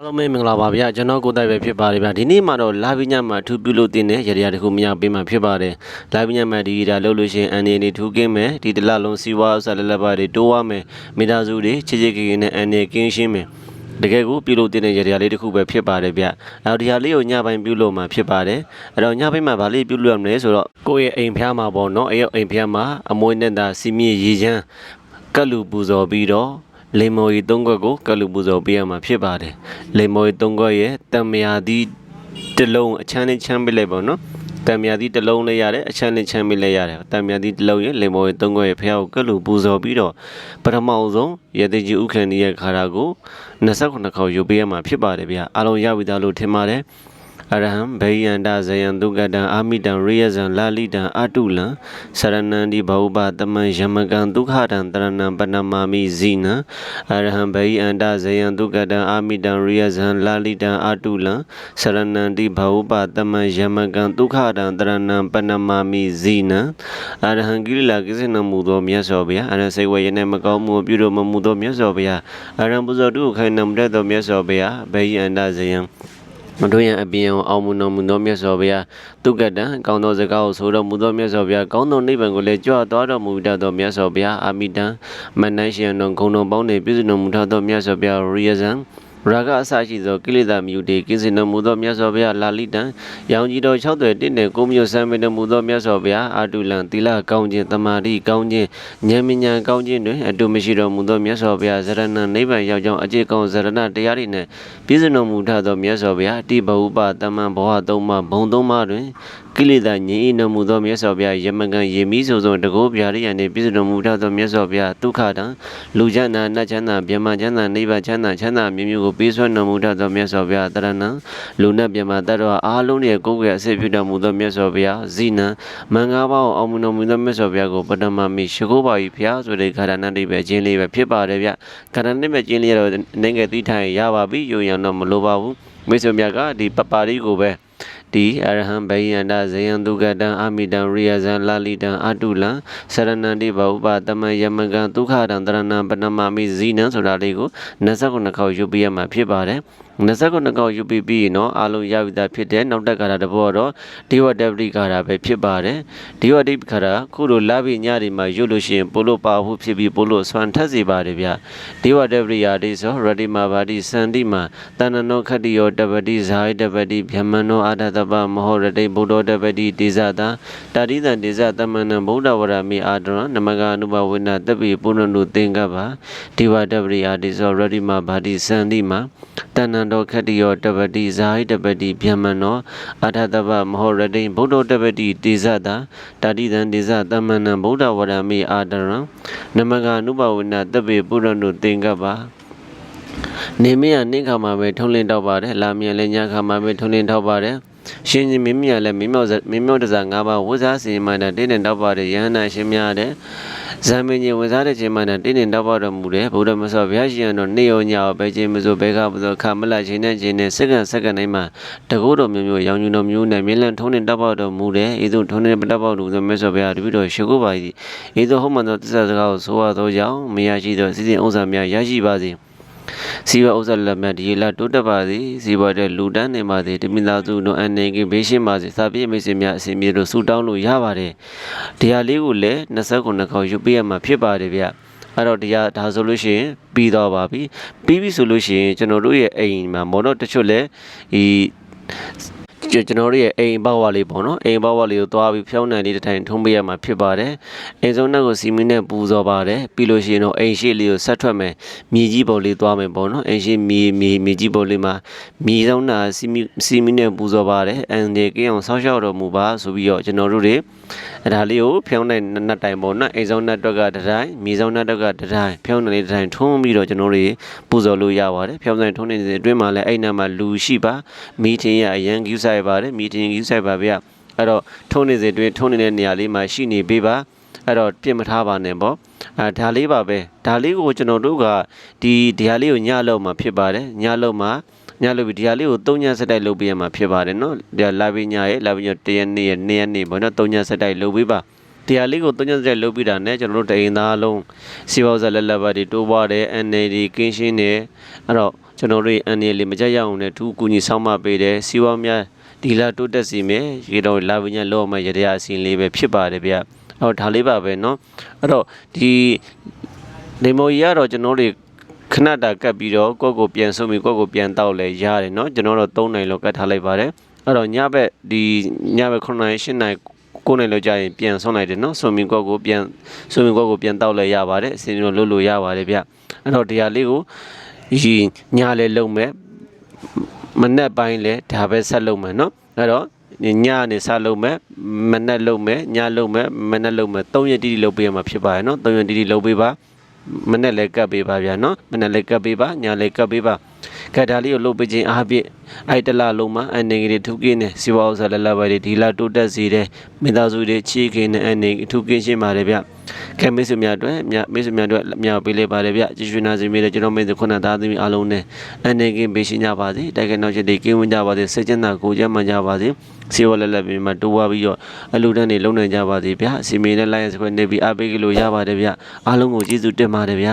အားလုံးပဲမင်္ဂလာပါဗျာကျွန်တော်ကိုယ်တိုင်ပဲဖြစ်ပါတယ်ဗျာဒီနေ့မှာတော့လာပညာမှာအထူးပြုလို့တင်တဲ့ရတရားတစ်ခုမရပေးမှဖြစ်ပါတယ်လာပညာမှာဒီဒါလုပ်လို့ရှရင်အန်နေနေထူးကင်းမယ်ဒီတလလုံးစီဝါဥစ္စာလက်လက်ပါတွေတိုးဝမယ်မိသားစုတွေချစ်ချစ်ခင်ခင်နဲ့အန်နေကင်းရှင်းမယ်တကယ်ကိုပြုလို့တင်တဲ့ရတရားလေးတစ်ခုပဲဖြစ်ပါတယ်ဗျအဲ့တော့ဒီဟာလေးကိုညပိုင်းပြုလို့မှာဖြစ်ပါတယ်အဲ့တော့ညပိုင်းမှာဗာလေးပြုလို့ရမလဲဆိုတော့ကိုယ့်ရဲ့အိမ်ဖျားမှာပေါ့နော်အဲ့ရဲ့အိမ်ဖျားမှာအမွေးနဲ့တာစီမီရေချမ်းကတ်လူပူဇော်ပြီးတော့ လေမော်ရီသုံးခွက်ကိုကလူပူဇော်ပေးရမှာဖြစ်ပါတယ်လေမော်ရီသုံးခွက်ရဲ့တံမြာသီးတစ်လုံးအချမ်းလေးချမ်းပေးလိုက်ပါတော့တံမြာသီးတစ်လုံးလေးရတယ်အချမ်းလေးချမ်းပေးလိုက်ရတယ်တံမြာသီးတစ်လုံးရဲ့လေမော်ရီသုံးခွက်ရဲ့ဖះကိုကလူပူဇော်ပြီးတော့ပထမအောင်ဆုံးရသေးကြီးဥက္ကဋ္ဌရဲ့ခါရာကို29ခေါက်ယူပေးရမှာဖြစ်ပါတယ်ဗျာအားလုံးရပြီသားလို့ထင်ပါတယ် အရဟံဘေယန္တဇယံဒုက္ကတံအာမိတံရိယဇံလာလိတံအတုလံစရဏံဒီဘဟုပတမံယမကံဒုက္ခတံတရဏံပဏမာမိဇိနံအရဟံဘေယန္တဇယံဒုက္ကတံအာမိတံရိယဇံလာလိတံအတုလံစရဏံဒီဘဟုပတမံယမကံဒုက္ခတံတရဏံပဏမာမိဇိနံအရဟံကိရိလာကိစ္စနမူသောမြတ်စွာဘုရားအရဟံစေဝယေနမကောင်းမှုပြုတော်မမူသောမြတ်စွာဘုရားအရဟံပူဇော်တုခိုင်နမတတ်သောမြတ်စွာဘုရားဘေယန္တဇယံ မတို့ရန်အပြင်အောင်အောင်မူတော်မူသောမြတ်စွာဘုရားတုကတံကောင်းသောစကားကိုဆိုတော်မူသောမြတ်စွာဘုရားကောင်းသောနိဗ္ဗာန်ကိုလည်းကြွသွားတော်မူတတ်သောမြတ်စွာဘုရားအာမိတံမနန်းရှင်တော်ဂုဏ်တော်ပေါင်းနှင့်ပြည့်စုံတော်မူထသောမြတ်စွာဘုရားရိယဇံ ရာဂအစရှိသောကိလေသာမြူတေကိစ္စင်တော်မူသောမြတ်စွာဘုရားလာလိတံရောင်ကြီးတော်၆သွယ်တင့်နဲ့ကိုမျိုးဆံမတော်မူသောမြတ်စွာဘုရားအာတုလံသီလကောင်းခြင်းတမာတိကောင်းခြင်းဉာဏ်ဉာဏ်ကောင်းခြင်းတွင်အတုမရှိတော်မူသောမြတ်စွာဘုရားဇရဏနိဗ္ဗာန်ရောက်ကြောင်းအကျေကောင်းဇရဏတရားတွေနှင့်ပြည့်စုံတော်မူထသောမြတ်စွာဘုရားအတိဘဟုပတမန်ဘဝသုံးပါးဘုံသုံးပါးတွင် ကိလေသာငြိမ်းတော်မူသောမြတ်စွာဘုရားယမကံယေမိဆိုသောတကောဗျာရိယနှင့်ပြည့်စုံတော်မူထသောမြတ်စွာဘုရားဒုက္ခတံလူချမ်းသာနတ်ချမ်းသာမြမချမ်းသာနိဗ္ဗာန်ချမ်းသာချမ်းသာမျိုးမျိုးကိုပေးစွမ်းတော်မူထသောမြတ်စွာဘုရားတရဏံလူနတ်မြမတတ်တော်အားလုံးရဲ့ကိုယ်ကိုယ်အစစ်ပြုတော်မူသောမြတ်စွာဘုရားဇိနံမင်္ဂလာပေါင်းအောင်မူတော်မူသောမြတ်စွာဘုရားကိုပထမမိရှိခိုးပါ၏ဖျားဆိုတဲ့ခန္ဓာနတိပဲကျင်းလေးပဲဖြစ်ပါတယ်ဗျခန္ဓာနတိပဲကျင်းလေးရတော့နေငယ်သိထိုင်ရပါပြီယုံရံတော့မလိုပါဘူးမိတ်ဆွေများကဒီပပါရီကိုပဲ ဒီအရဟံဘယန္တဇယံဒုက္ကတံအာမိတံရိယဇံလာလိတံအတုလံစရဏန္တိဘဥပတမယမကံဒုက္ခတံတရဏံပဏမမိဇိနံဆိုတာလေးကို29ခေါက်ယူပြရမှာဖြစ်ပါတယ် 29ခေါက်ယူပြီးပြီးနော်အလုံးရပြီသားဖြစ်တဲ့နောက်တက်ကာတာတဘောတော့ဒီဝတပတိကာတာပဲဖြစ်ပါတယ်ဒီဝတိကာတာခုလိုလာပြီးညဒီမှာရွတ်လို့ရှိရင်ပိုလို့ပါဟုဖြစ်ပြီးပိုလို့ဆွမ်းထက်စေပါတယ်ဗျဒီဝတပတိယာတိဆိုရတိမာဘာတိစန္တိမာတဏ္ဏနောခတ္တိယောတပတိဇာယတပတိဗျမနောအာဒတပမဟောရတိဗုဒ္ဓတပတိတေဇတာတာတိတံတေဇတမနံဗုဒ္ဓဝရမိအာဒရနမကအနုဘဝိနတပိပုဏ္ဏနုသင်္ကပ္ပဒီဝတပတိယာတိဆိုရတိမာဘာတိစန္တိမာတဏ္ဏတောခတ္တိယောတပတိဇာယတပတိဗျမနောအာဒတပမဟောရတိဗုဒ္ဓတပတိတေဇတာတာတိတံတေဇတမနံဗုဒ္ဓဝရမိအာဒရနမကအနုဘဝိနတပိပုဏ္ဏနုသင်္ကပ္ပနေမရနှင်းခါမှာပဲထုံးလင်းတော့ပါတယ်လာမြန်လည်းညခါမှာပဲထုံးလင်းတော့ပါတယ်ရှင်ကြီးမင်းမြလည်းမင်းမြောက်မင်းမြောက်တစား၅ပါးဝဇ္ဇာစီမန္တတင်းနေတော့ပါတယ်ယဟနာရှင်များတဲ့ ဇံမင်းကြီးဝဇ္ဇာတဲ့ချိန်မှတင်းနေတော့ပါတော်မူတယ်ဘုရားမဆောဘုရားရှင်တော်နေရောညောပဲချိန်မစိုဘဲကမစိုခမလချိန်နဲ့ချိန်နဲ့စက္ကန့်စက္ကန့်တိုင်းမှာတကုတော်မျိုးမျိုးရောင်ညူတော်မျိုးနဲ့မြင်းလန်းထုံးနေတော့ပါတော်မူတယ်ဤသို့ထုံးနေပတတ်ပါတော်မူသောမြတ်စွာဘုရားတပည့်တော်ရှိခိုးပါ၏ဤသို့ဟုတ်မှန်သောသစ္စာစကားကိုဆိုရသောကြောင့်မရရှိသောစီစဉ်ဥစ္စာများရရှိပါစေ စီဝဥစ္စာလက်မြတ်ဒီလာတိုးတက်ပါစေစီဝတဲ့လူတန်းနေပါစေတမိသားစုတို့အနေကဘေးရှင်းပါစေစာပြည့်မိတ်ဆွေများအစဉ်ပြေလို့ဆုတောင်းလို့ရပါတယ်တရားလေးကိုလည်း29ခေါက်ယူပေးရမှာဖြစ်ပါတယ်ဗျအဲ့တော့တရားဒါဆိုလို့ရှိရင်ပြီးတော့ပါပြီပြီးပြီဆိုလို့ရှိရင်ကျွန်တော်တို့ရဲ့အိမ်မှာမော်တော့တချို့လဲဒီ ကျွန်တော်တို့ရဲ့အိမ်ဘောက်ဝါလေးပေါ့နော်အိမ်ဘောက်ဝါလေးကိုသွားပြီးဖြောင်းနယ်လေးတစ်ထိုင်ထုံးပေးရမှာဖြစ်ပါတယ်အိမ်စုံနှက်ကိုစီမီနဲ့ပူဇော်ပါတယ်ပြီးလို့ရှိရင်တော့အိမ်ရှိလေးကိုဆက်ထွက်မယ်မြေကြီးပေါ်လေးသွားမယ်ပေါ့နော်အိမ်ရှိမြေမြေမြေကြီးပေါ်လေးမှာမြေစုံနာစီမီစီမီနဲ့ပူဇော်ပါတယ်အန်ဒီကင်းအောင်ဆောက်ရှောက်တော်မူပါဆိုပြီးတော့ကျွန်တော်တို့တွေအဲဒါလေးကိုဖြောင်းတဲ့နတ်တိုင်ပေါ့နော်အိမ်စုံနှက်တော့ကတစ်တိုင်းမြေစုံနှက်တော့ကတစ်တိုင်းဖြောင်းနယ်လေးတစ်တိုင်းထုံးပြီးတော့ကျွန်တော်တို့ပူဇော်လို့ရပါတယ်ဖြောင်းတဲ့ထုံးနေတဲ့အတွင်းမှာလည်းအဲ့နာမှာလူရှိပါမီတင်ရအရန်ကျူးဆိုင်ပါတယ်မီတင်ကျူးဆိုင်ပါဗျအဲ့တော့ထုံးနေစဉ်အတွင်းထုံးနေတဲ့နေရာလေးမှာရှိနေပေးပါအဲ့တော့ပြင်မထားပါနဲ့ပေါ့အဲဒါလေးပါပဲဒါလေးကိုကျွန်တော်တို့ကဒီဒီဟာလေးကိုညလောက်မှာဖြစ်ပါတယ်ညလောက်မှာညလို့ပြီးဒီဟာလေးကို၃ညဆက်တိုက်လုပ်ပေးရမှာဖြစ်ပါတယ်နော်ဒီလာပြီးညရဲ့လာပြီးညတရက်နေ့ရဲ့နေ့ရက်နေ့ပေါ့နော်၃ညဆက်တိုက်လုပ်ပေးပါတရားလေးကိုသုံးညစက်လုပ်ပြီးတာနဲ့ကျွန်တော်တို့တအိမ်သားလုံးစီပေါဇက်လက်လက်ပါတွေတိုးပွားတယ် NAD ကင်းရှင်းတယ်အဲ့တော့ကျွန်တော်တို့အန်ဒီလေးမကြက်ရအောင်နဲ့သူကူညီဆောင်မပေးတယ်စီဝါများ ဒီလာတိုးတက်စီမယ်ရေတော်လာပညာလောမရတဲ့အစီလေးပဲဖြစ်ပါတယ်ဗျအော်ဒါလေးပါပဲเนาะအဲ့တော့ဒီနေမော်ကြီးကတော့ကျွန်တော်တို့ခဏတာကပ်ပြီးတော့ကိုယ့်ကိုပြန်ဆုံးပြီးကိုယ့်ကိုပြန်တောက်လဲရတယ်เนาะကျွန်တော်တို့၃နိုင်လောက်ကတ်ထားလိုက်ပါတယ်အဲ့တော့ညဘက်ဒီညဘက်9နိုင်10နိုင်ကိုယ်နဲ့လောက်ကြရင်ပြန်ဆုံးလိုက်တယ်เนาะဆွန်မီကောက်ကိုပြန်ဆွန်မီကောက်ကိုပြန်တောက်လဲရပါတယ်အစီအစဉ်လို့လုပ်လို့ရပါတယ်ဗျအဲ့တော့တရားလေးကိုဒီညလဲလုံးမဲ့ မနက်ပိုင်းလည်းဒါပဲဆက်လုပ်မယ်နော်အဲ့တော့ညနေစလုပ်မယ်မနက်လုပ်မယ်ညလုပ်မယ်မနက်လုပ်မယ်၃ရက်တိတိလုပ်ပေးရမှာဖြစ်ပါရဲ့နော်၃ရက်တိတိလုပ်ပေးပါမနက်လည်းကပ်ပေးပါဗျာနော်မနက်လည်းကပ်ပေးပါညလည်းကပ်ပေးပါကတ်ဒါလေးကိုလုပ်ပေးခြင်းအားဖြင့်အဲ့တလလုံးမှာအနေငယ်တွေထုကင်းနေစီဝါဥစားလလပါတွေဒီလာတိုးတက်စေတဲ့မိသားစုတွေချီးခင်းတဲ့အနေထုကင်းရှင်းပါတယ်ဗျကဲမိတ်ဆွေများအတွက်မြမိတ်ဆွေများအတွက်မြောက်ပေးလိုက်ပါတယ်ဗျကျေးဇူးနာစီမိတဲ့ကျွန်တော်မိတ်ဆွေခုနသားသမီးအားလုံးနဲ့အနေကင်းပေးရှင်းကြပါစေတိုက်ခိုက်နောက်ချက်တွေကင်းဝန်းကြပါစေစိတ်ချမ်းသာကိုယ်ကျန်းမာကြပါစေစီဝါလက်လက်ပြီးမှတိုးဝါပြီးတော့အလူတန်းတွေလုံနိုင်ကြပါစေဗျအစီမေနဲ့လိုက်ရစခွင့်နေပြီးအားပေးကြလို့ရပါတယ်ဗျအားလုံးကိုကျေးဇူးတင်ပါတယ်ဗျ